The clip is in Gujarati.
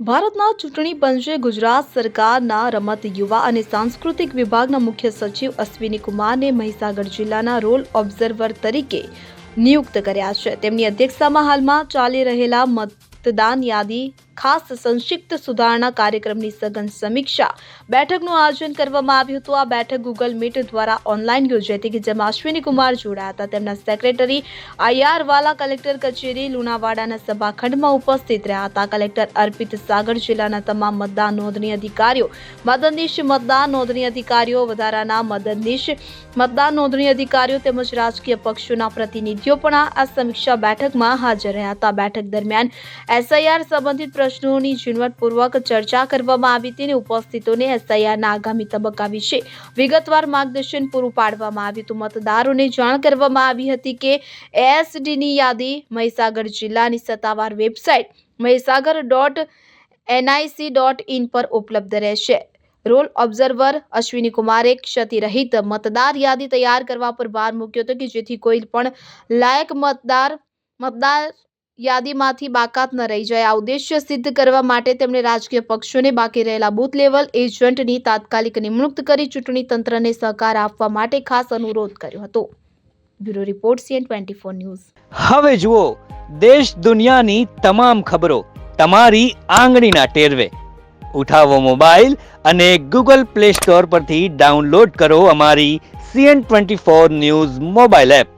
ભારતના ચૂંટણી પંચે ગુજરાત સરકારના રમત યુવા અને સાંસ્કૃતિક વિભાગના મુખ્ય સચિવ અશ્વિની કુમારને મહીસાગર જિલ્લાના રોલ ઓબ્ઝર્વર તરીકે નિયુક્ત કર્યા છે. તેમની અધ્યક્ષતામાં હાલમાં ચાલી રહેલા મતદાન યાદી ખાસ સંક્ષિપ્ત સુધારણા કાર્યક્રમની સઘન સમીક્ષા બેઠકનું આયોજન કરવામાં આવ્યું હતું. આ બેઠક ગૂગલ મીટ દ્વારા ઓનલાઈન યોજાઈ હતી કે જેમાં અશ્વિની કુમાર જોડાયા હતા. તેમના સેક્રેટરી આઈઆર વાલા કલેક્ટર કચેરી, લુણાવાડાના સભાખંડમાં ઉપસ્થિત રહ્યા હતા. કલેક્ટર અર્પિત સાગર જિલ્લાના તમામ મતદાન નોંધણી અધિકારીઓ, મદદનીશ મતદાન નોંધણી અધિકારીઓ, વધારાના મદદનીશ મતદાન નોંધણી અધિકારીઓ તેમજ રાજકીય પક્ષોના પ્રતિનિધિઓ પણ આ સમીક્ષા બેઠકમાં હાજર રહ્યા હતા. બેઠક દરમિયાન એસઆઈઆર સંબંધિત પ્રશ્નોની ઝીણવટપૂર્વક ચર્ચા કરવામાં આવી હતી અને ઉપસ્થિતોને એસઆઈઆરના આગામી તબક્કા વિશે વિગતવાર માર્ગદર્શન પૂરું પાડવામાં આવ્યું હતું. મતદારોને જાણ કરવામાં આવી હતી કે એસડીની યાદી મહીસાગર જિલ્લાની સત્તાવાર website Mahisagar dot NIC dot in પર ઉપલબ્ધ રહેશે. રોલ ઓબ્ઝર્વર અશ્વિની કુમારે ક્ષતિરહિત મતદાર યાદી તૈયાર કરવા પર ભાર મૂક્યો હતો કે જેથી કોઈ પણ લાયક મતદાર મતદાર યાદીમાંથી બાકાત ન રહી જાય. આ ઉદ્દેશ્ય સિદ્ધ કરવા માટે તેમણે રાજકીય પક્ષોને બાકી રહેલા બૂથ લેવલ એજન્ટની તાત્કાલિક નિમણૂક કરી ચૂંટણી તંત્રને સહકાર આપવા માટે ખાસ અનુરોધ કર્યો હતો. Bureau report CN twenty four news. હવે જુઓ, દેશ દુનિયાની તમામ ખબરો તમારી આંગળીના ટેરવે. ઉઠાવો મોબાઈલ અને ગૂગલ પ્લે સ્ટોર પરથી ડાઉનલોડ કરો અમારી CN twenty four news mobile app.